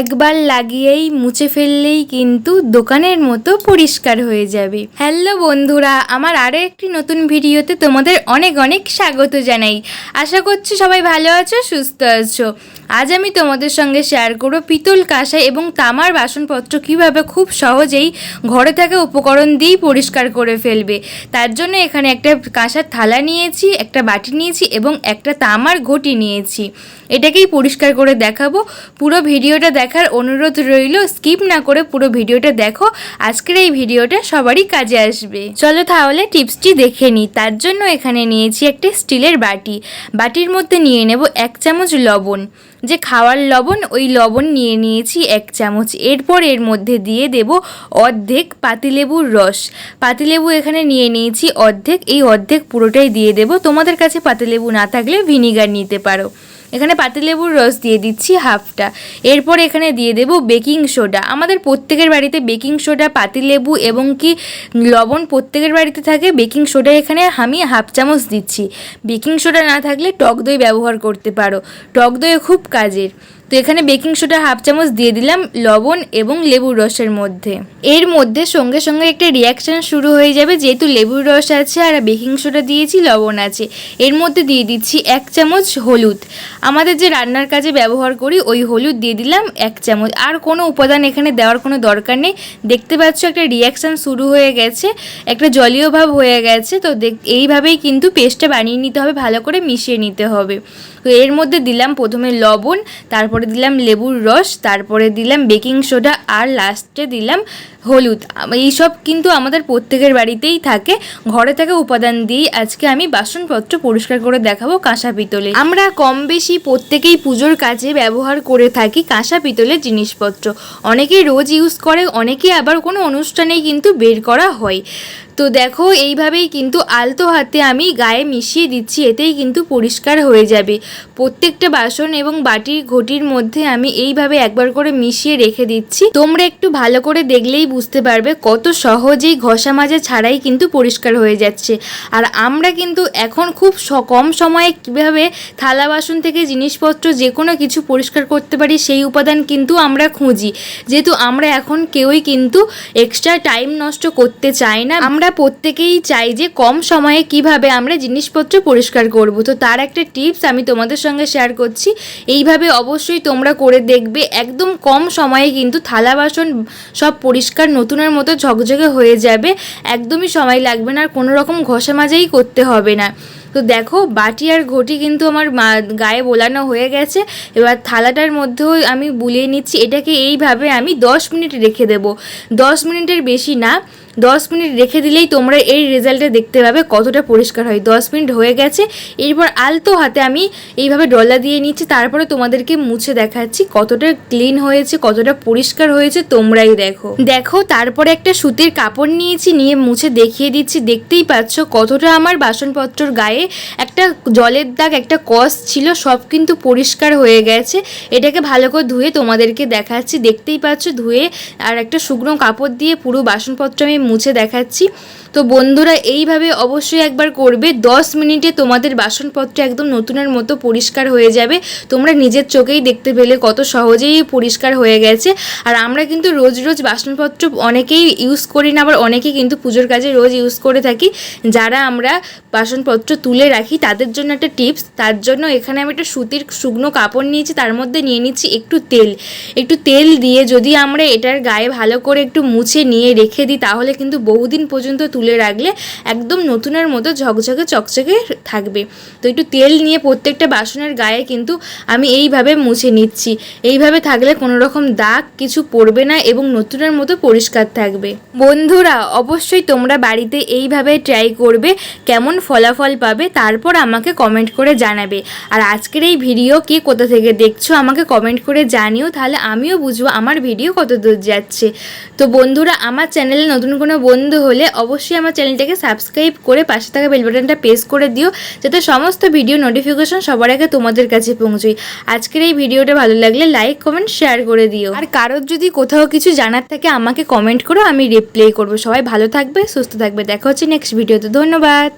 একবার লাগিয়েই মুছে ফেললেই কিন্তু দোকানের মতো পরিষ্কার হয়ে যাবে। হ্যালো বন্ধুরা, আমার আরও একটি নতুন ভিডিওতে তোমাদের অনেক অনেক স্বাগত জানাই। আশা করছি সবাই ভালো আছো, সুস্থ আছো। আজ আমি তোমাদের সঙ্গে শেয়ার করব পিতল কাঁসা এবং তামার বাসনপত্র কীভাবে খুব সহজেই ঘরে থাকা উপকরণ দিয়েই পরিষ্কার করে ফেলবে। তার জন্য এখানে একটা কাঁসার থালা নিয়েছি, একটা বাটি নিয়েছি এবং একটা তামার ঘটি নিয়েছি। এটাকেই পরিষ্কার করে দেখাবো। পুরো ভিডিওটা দেখার অনুরোধ রইল স্কিপ না করে পুরো ভিডিওটা দেখো। আজকের এই ভিডিওটা সবারই কাজে আসবে। চলো তাহলে টিপসটি দেখে নিই। তার জন্য এখানে নিয়েছি একটা স্টিলের বাটি। বাটির মধ্যে নিয়ে নেব এক চামচ লবণ। যে খাওয়ার লবণ, ওই লবণ নিয়ে নিয়েছি এক চামচ। এরপর এর মধ্যে দিয়ে দেব অর্ধেক পাতিলেবুর রস। পাতিলেবু এখানে নিয়ে নিয়েছি অর্ধেক। এই অর্ধেক পুরোটাই দিয়ে দেব। তোমাদের কাছে পাতিলেবু না থাকলে ভিনিগার নিতে পারো। এখানে পাতিলেবুর রস দিয়ে দিচ্ছি হাফটা। এরপর এখানে দিয়ে দেব বেকিং সোডা। আমাদের প্রত্যেকের বাড়িতে বেকিং সোডা, পাতিলেবু এবং কি লবণ প্রত্যেকের বাড়িতে থাকে, বেকিং সোডা এখানে আমি হাফ চামচ দিচ্ছি। বেকিং সোডা না থাকলে টক দই ব্যবহার করতে পারো। টক দই খুব কাজের। এখানে বেকিং সোডা হাফ চামচ দিয়ে দিলাম লবণ এবং লেবুর রসের মধ্যে। এর মধ্যে সঙ্গে সঙ্গে একটা রিয়াকশান শুরু হয়ে যাবে, যেহেতু লেবুর রস আছে আর বেকিং সোডা দিয়েছি, লবণ আছে। এর মধ্যে দিয়ে দিচ্ছি এক চামচ হলুদ। আমাদের যে রান্নার কাজে ব্যবহার করি, ওই হলুদ দিয়ে দিলাম এক চামচ। আর কোনো উপাদান এখানে দেওয়ার কোনো দরকার নেই। দেখতে পাচ্ছ একটা রিয়াকশান শুরু হয়ে গেছে, একটা জলীয় ভাব হয়ে গেছে, তো এইভাবেই কিন্তু পেস্টটা বানিয়ে নিতে হবে, ভালো করে মিশিয়ে নিতে হবে। তো এর মধ্যে দিলাম প্রথমে লবণ, তারপরে দিলাম লেবুর রস তারপরে দিলাম বেকিং সোডা আর লাস্টে দিলাম হলুদ। এইসব কিন্তু আমাদের প্রত্যেকের বাড়িতেই থাকে। ঘরে থাকা উপাদান দিয়েই আজকে আমি বাসনপত্র পরিষ্কার করে দেখাবো কাঁসা পিতলে। আমরা কম বেশি প্রত্যেকেই পুজোর কাজে ব্যবহার করে থাকি কাঁসা পিতলের জিনিসপত্র। অনেকেই রোজ ইউজ করে, অনেকেই আবার কোনো অনুষ্ঠানেই কিন্তু বের করা হয়। তো দেখো, এইভাবেই কিন্তু আলতো হাতে আমি গায়ে মিশিয়ে দিচ্ছি, এতেই কিন্তু পরিষ্কার হয়ে যাবে। প্রত্যেকটা বাসন এবং বাটির ঘটির মধ্যে আমি এইভাবে একবার করে মিশিয়ে রেখে দিচ্ছি। তোমরা একটু ভালো করে দেখলেই বুঝতে পারবে কত সহজেই ঘষা মাজা ছাড়াই কিন্তু পরিষ্কার হয়ে যাচ্ছে। আর আমরা কিন্তু এখন খুব কম সময়ে কীভাবে থালা বাসন থেকে জিনিসপত্র যে কোনো কিছু পরিষ্কার করতে পারি সেই উপাদান কিন্তু আমরা খুঁজি। যেহেতু আমরা এখন কেউই কিন্তু এক্সট্রা টাইম নষ্ট করতে চাই না। আমরা প্রত্যেকেই চাই যে কম সময়ে কীভাবে আমরা জিনিসপত্র পরিষ্কার করব। তো তার একটা টিপস আমি তোমাদের সঙ্গে শেয়ার করছি। এইভাবে অবশ্যই তোমরা করে দেখবে। একদম কম সময়ে কিন্তু থালা বাসন সব পরিষ্কার নতুনের মতো ঝকঝকে হয়ে যাবে, একদমই সময় লাগবে না আর কোনো রকম ঘষা মাজাই করতে হবে না। তো দেখো, বাটি আর ঘটি কিন্তু আমার গায়ে বোলানো হয়ে গেছে। এবার থালাটার মধ্যেও আমি বুলিয়ে নিচ্ছি, এটাকে এইভাবে আমি দশ মিনিট রেখে দেবো। দশ মিনিটের বেশি না, দশ মিনিট রেখে দিলেই তোমরা এই রেজাল্টে দেখতে পাবে কতটা পরিষ্কার হয়। দশ মিনিট হয়ে গেছে, এরপর আলতো হাতে আমি এইভাবে ডলা দিয়ে নিচ্ছি, তারপরে তোমাদেরকে মুছে দেখাচ্ছি কতটা ক্লিন হয়েছে, কতটা পরিষ্কার হয়েছে, তোমরাই দেখো। দেখো, তারপরে একটা সুতির কাপড় নিয়েছি, নিয়ে মুছে দেখিয়ে দিচ্ছি, দেখতেই পাচ্ছ কতটা আমার বাসনপত্রর গায়ে একটা জলের দাগ, একটা কস ছিল, সব কিন্তু পরিষ্কার হয়ে গেছে। এটাকে ভালো করে ধুয়ে তোমাদেরকে দেখাচ্ছি। দেখতেই পাচ্ছ, ধুয়ে আর একটা শুকনো কাপড় দিয়ে পুরো বাসনপত্র আমি মুছে দেখাচ্ছি। তো বন্ধুরা, এইভাবে অবশ্যই একবার করবে। দশ মিনিটে তোমাদের বাসনপত্র একদম নতুনের মতো পরিষ্কার হয়ে যাবে। তোমরা নিজের চোখেই দেখতে পেলে কত সহজেই পরিষ্কার হয়ে গেছে। আর আমরা কিন্তু রোজ রোজ বাসনপত্র অনেকেই ইউজ করি না, আবার অনেকেই কিন্তু পুজোর কাজে রোজ ইউজ করে থাকি। যারা আমরা বাসনপত্র তুলে রাখি, তাদের জন্য একটা টিপস। তার জন্য এখানে আমি একটা সুতির শুকনো কাপড় নিয়েছি, তার মধ্যে নিয়ে নিচ্ছি একটু তেল। একটু তেল দিয়ে যদি আমরা এটার গায়ে ভালো করে একটু মুছে নিয়ে রেখে দিই, তাহলে কিন্তু বহুদিন পর্যন্ত তুলে রাখলে একদম নতুনের মতো ঝকঝকে চকচকে থাকবে। তো একটু তেল নিয়ে প্রত্যেকটা বাসনের গায়ে কিন্তু আমি এইভাবে মুছে নিচ্ছি। এইভাবে থাকলে কোনো রকম দাগ কিছু পড়বে না এবং নতুনের মতো পরিষ্কার থাকবে। বন্ধুরা, অবশ্যই তোমরা বাড়িতে এইভাবে ট্রাই করবে, কেমন ফলাফল পাবে তারপর আমাকে কমেন্ট করে জানাবে। আর আজকের এই ভিডিও কে কোথা থেকে দেখছ আমাকে কমেন্ট করে জানিও, তাহলে আমিও বুঝব আমার ভিডিও কত দূর যাচ্ছে। তো বন্ধুরা, আমার চ্যানেলে নতুন কোনো বন্ধু হলে অবশ্যই আমার চ্যানেলটাকে সাবস্ক্রাইব করে পাশে থাকা বেল বাটনটা প্রেস করে দিও, যাতে সমস্ত ভিডিও নোটিফিকেশন সবার আগে তোমাদের কাছে পৌঁছোয়। আজকের এই ভিডিওটা ভালো লাগলে লাইক কমেন্ট শেয়ার করে দিও। আর কারোর যদি কোথাও কিছু জানার থাকে, আমাকে কমেন্ট করো, আমি রিপ্লাই করব। সবাই ভালো থাকবে, সুস্থ থাকবে। দেখা হচ্ছে নেক্সট ভিডিওতে ধন্যবাদ।